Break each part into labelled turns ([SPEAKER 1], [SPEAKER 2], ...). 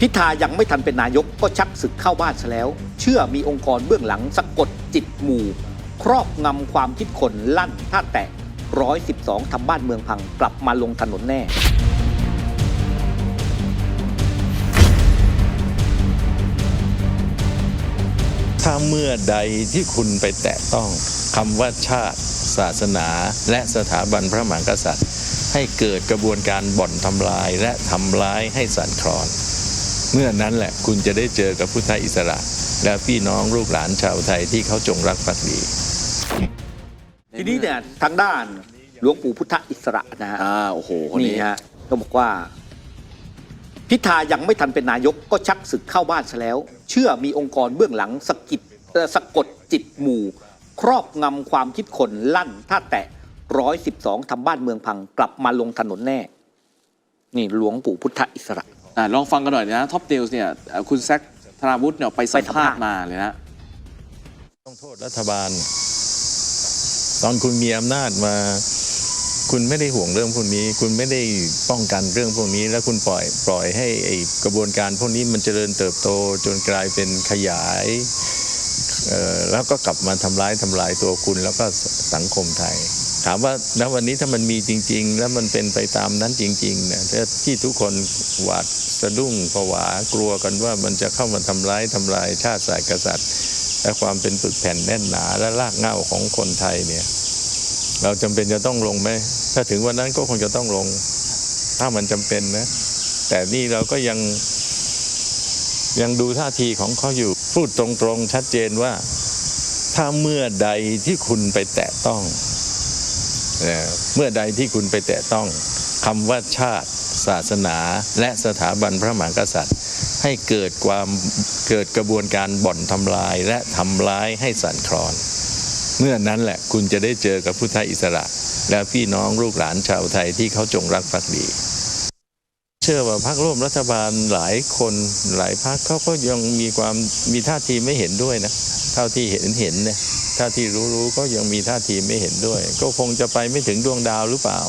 [SPEAKER 1] พิธายังไม่ทันเป็นนายกก็ชักศึกเข้าบ้านซะแล้ว เชื่อมีองค์กรเบื้องหลังสะกดจิตหมู่ ครอบงำความคิดคนลั่นถ้าแตะร้อยสิบสองทำบ้านเมืองพังกลับมาลงถนนแน่
[SPEAKER 2] ถ้าเมื่อใดที่คุณไปแตะต้องคำว่าชาติ ศาสนา และสถาบันพระมหากษัตริย์ ให้เกิดกระบวนการบ่อนทำลายและทำร้ายให้สั่นคลอน เมื่อนั้นแหละคุณจะได้เจอกับพุทธอิสระ และพี่น้องลูกหลานชาวไทยที่เขาจงรักภักดี
[SPEAKER 1] ทีนี้เนี่ยทางด้านหลวงปู่พุทธอิสระนะฮะ
[SPEAKER 3] อ่าโอ้โหคน
[SPEAKER 1] นี่
[SPEAKER 3] นี้
[SPEAKER 1] ฮะต้องบอกว่า พิธายังไม่ทันเป็นนายกก็ชักศึกเข้าบ้านซะแล้ว เชื่อมีองค์กรเบื้องหลังสะกิดเอ่อสะกดจิตหมู่ ครอบงำความคิดคนลั่น ถ้าแตะร้อยสิบสองทำบ้านเมืองพังกลับมาลงถนนแน่ นี่หลวงปู่พุทธอิสระ
[SPEAKER 3] อ่าลองฟังกันหน่อยนะท็อปเดลส์เนี่ยเอ่อคุณแซคธนาวุฒิเนี่ยไปสัม
[SPEAKER 1] ไปสัม
[SPEAKER 3] ภา
[SPEAKER 1] ภา
[SPEAKER 3] ษ
[SPEAKER 1] ษณ์
[SPEAKER 3] ณ์มาเลยนะ
[SPEAKER 2] ต้องโทษรัฐบาล ตอนคุณมีอำนาจมา คุณไม่ได้ห่วงเรื่องพวกนี้ คุณไม่ได้ป้องกันเรื่องพวกนี้ แล้วคุณปล่อยปล่อยให้ไอ้กระบวนการพวกนี้มันเจริญเติบโตจนกลายเป็นขยายเอ่อแล้วก็กลับมาทำร้ายทำลายตัวคุณแล้วก็สังคมไทย ถามว่าณวันนี้ถ้ามันมีจริง ๆ แล้วมันเป็นไปตามนั้นจริงๆเนี่ยที่ทุกคนหวาดสะดุ้งผวากลัวกันว่ามันจะเข้ามาทำร้ายทำลายชาติศาสตร์กษัตริย์ และความเป็นปึกแผ่นแน่นหนาและรากเหง้าของคนไทยเนี่ย เราจำเป็นจะต้องลงไหมถ้าถึงวันนั้นก็คงจะต้องลง ถ้ามันจำเป็นนะ แต่นี่เราก็ยังยังดูท่าทีของเขาอยู่พูดตรงๆชัดเจนว่า ถ้าเมื่อใดที่คุณไปแตะต้อง เมื่อใดที่คุณไปแตะต้องคำว่าชาติ ศาสนา และสถาบันพระมหากษัตริย์ ให้เกิดความเกิดกระบวนการบ่อนทำลายและทำร้ายให้สั่นคลอน เมื่อนั้นแหละคุณจะได้เจอกับพุทธอิสระ และพี่น้องลูกหลานชาวไทยที่เขาจงรักภักดี เชื่อว่าพรรคร่วมรัฐบาลหลายคนหลายพรรคเขาก็ยังมีความมีท่าทีไม่เห็นด้วยนะ เท่าที่เห็นเห็นเนี่ย ท่าที่รู้รู้ก็ยังมีท่าทีไม่เห็นด้วย ก็คงจะไปไม่ถึงดวงดาวหรือเปล่า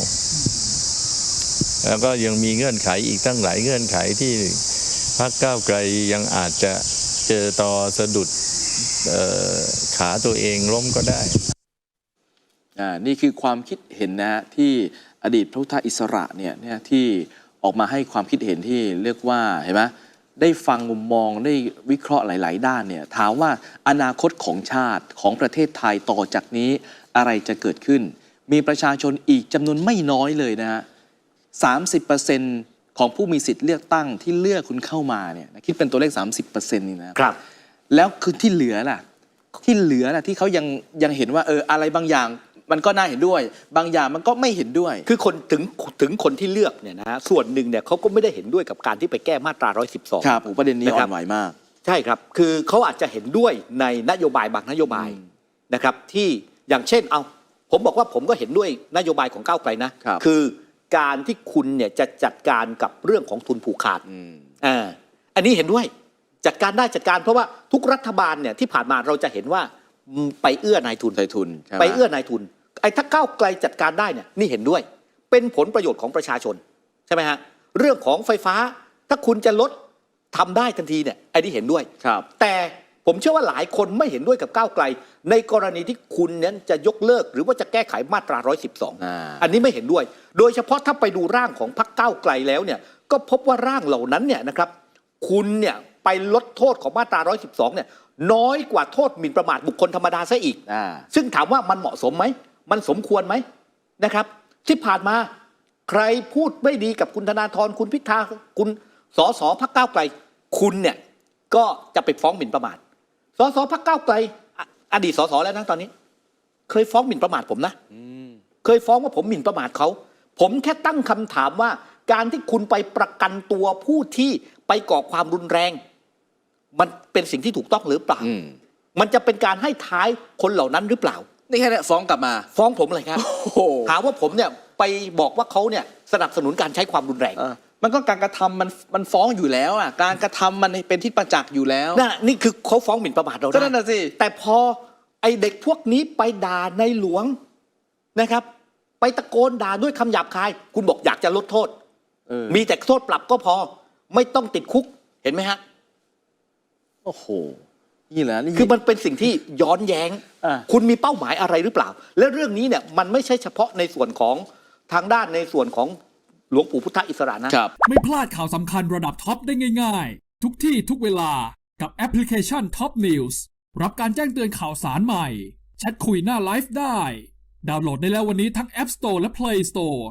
[SPEAKER 2] แล้วก็ยังมีเงื่อนไขอีกตั้งหลายเงื่อนไขที่พรรคก้าวไกลยังอาจจะเจอต่อสะดุดขาตัวเองล้มก็ได้
[SPEAKER 3] อ่านี่คือความคิดเห็นนะฮะที่อดีตพระพุทธอิสระเนี่ยที่ออกมาให้ความคิดเห็นที่เรียกว่าเห็นไหม ได้ฟังมุมมองได้วิเคราะห์หลาย ๆ ด้านเนี่ยถามว่าอนาคตของชาติของประเทศไทยต่อจากนี้อะไรจะเกิดขึ้น มีประชาชนอีกจำนวนไม่น้อยเลยนะฮะ30%ของผู้มีสิทธิ์เลือกตั้งที่เลือกคุณเข้ามาเนี่ยคิดเป็นตัวเลข 30%นี่นะ
[SPEAKER 1] ครับ
[SPEAKER 3] แล้วคือที่เหลือล่ะ ที่เหลือล่ะที่เขายังยังเห็นว่าเอออะไรบางอย่าง มันก็น่าเห็นด้วย บางอย่างมันก็ไม่เห็นด้วย
[SPEAKER 1] คือคนถึงถึงคนที่เลือกเนี่ยนะฮะส่วนหนึ่งเนี่ยเขาก็ไม่ได้เห็นด้วยกับการที่ไปแก้มาตรา 112
[SPEAKER 3] ครับโอ้ประเด็นนี้
[SPEAKER 1] นะ
[SPEAKER 3] อ่
[SPEAKER 1] ครั
[SPEAKER 3] อบนไหวมาก
[SPEAKER 1] ใช่ครับ คือเขาอาจจะเห็นด้วยในนโยบายบางนโยบาย
[SPEAKER 3] อืม
[SPEAKER 1] นะครับ ที่อย่างเช่นเอาผมบอกว่าผมก็เห็นด้วยนโยบายของก้าวไกลนะครับอการที่คุณเนี่ยจะจัดการกับเรื่องของทุนผูกขาด
[SPEAKER 3] อืม
[SPEAKER 1] อ่าอันนี้เห็นด้วยจัดการได้จัดการเพราะว่าทุกรัฐบาลเนี่ยที่ผ่านมาเราจะเห็นว่าอืมไปเอื้อนายทุน
[SPEAKER 3] ไทยทุนใช่หม
[SPEAKER 1] ไปเอื้อนายทุนไอ้ถ้าก้าวไกลจัดการได้เนี่ยนี่เห็นด้วย เป็นผลประโยชน์ของประชาชนใช่ไหมฮะเรื่องของไฟฟ้าถ้าคุณจะลดทำได้ทันทีเนี่ยไอ้นี่เห็นด้วย
[SPEAKER 3] ครับ
[SPEAKER 1] แต่ผมเชื่อว่าหลายคนไม่เห็นด้วยกับก้าวไกล ในกรณีที่คุณนั้นจะยกเลิก หรือว่าจะแก้ไขมาตรา 112
[SPEAKER 3] อ่า
[SPEAKER 1] อันนี้ไม่เห็นด้วย โดยเฉพาะถ้าไปดูร่างของพรรคก้าวไกลแล้วเนี่ยก็พบว่าร่างเหล่านั้นเนี่ยนะครับคุณเนี่ยไปลดโทษของมาตรา 112 เนี่ยน้อยกว่าโทษหมิ่นประมาทบุคคลธรรมดาซะอีก
[SPEAKER 3] อ่า
[SPEAKER 1] ซึ่งถามว่ามันเหมาะสมไหม มันสมควรไหมนะครับ ที่ผ่านมาใครพูดไม่ดีกับคุณธนาธรคุณพิธาคุณสสพักก้าวไกล คุณเนี่ยก็จะไปฟ้องหมิ่นประมาทสสพักก้าวไกลอะอดีตสสแล้วนะตอนนี้ เคยฟ้องหมิ่นประมาทผมนะ
[SPEAKER 3] อืม
[SPEAKER 1] เคยฟ้องว่าผมหมิ่นประมาทเขาผมแค่ตั้งคำถามว่า การที่คุณไปประกันตัวผู้ที่ไปก่อความรุนแรง มันเป็นสิ่งที่ถูกต้องหรือเปล่า
[SPEAKER 3] อืม
[SPEAKER 1] มันจะเป็นการให้ท้ายคนเหล่านั้นหรือเปล่า
[SPEAKER 3] นี่แค่เนี้ฟ้องกลับมา
[SPEAKER 1] ฟ้องผมเลยครับ
[SPEAKER 3] โอ้โห
[SPEAKER 1] หาว่าผมเนี่ยไปบอกว่าเขาเนี่ยสนับสนุนการใช้ความรุนแรง
[SPEAKER 3] เออมันก็การกระทำมันมันฟ้องอยู่แล้วอะการกระทำมันเป็นที่ประจักษ์อยู่แล้ว
[SPEAKER 1] นั่นนี่คือเขาฟ้องหมิ่นประมาทเรา
[SPEAKER 3] ก็
[SPEAKER 1] ได้
[SPEAKER 3] นั่นน่ะสิ
[SPEAKER 1] แต่พอไอเด็กพวกนี้ไปด่าในหลวงนะครับ ไปตะโกนด่าด้วยคำหยาบคาย คุณบอกอยากจะลดโทษ
[SPEAKER 3] เออ
[SPEAKER 1] มีแต่โทษปรับก็พอ ไม่ต้องติดคุกเห็นไหมฮะ
[SPEAKER 3] โอ้โห นี่แหละนี่
[SPEAKER 1] คือมันเป็นสิ่งที่ย้อนแย้ง
[SPEAKER 3] อะ
[SPEAKER 1] คุณมีเป้าหมายอะไรหรือเปล่า และเรื่องนี้เนี่ยมันไม่ใช่เฉพาะในส่วนของทางด้านในส่วนของหลวงปู่พุทธอิสระนะ
[SPEAKER 3] ครับ
[SPEAKER 4] ไม่พลาดข่าวสำคัญระดับท็อปได้ง่าย ๆ ทุกที่ทุกเวลากับแอปพลิเคชัน Top News รับการแจ้งเตือนข่าวสารใหม่ แชทคุยหน้าไลฟ์ได้ ดาวน์โหลดได้แล้ววันนี้ทั้ง App Store และ Play Store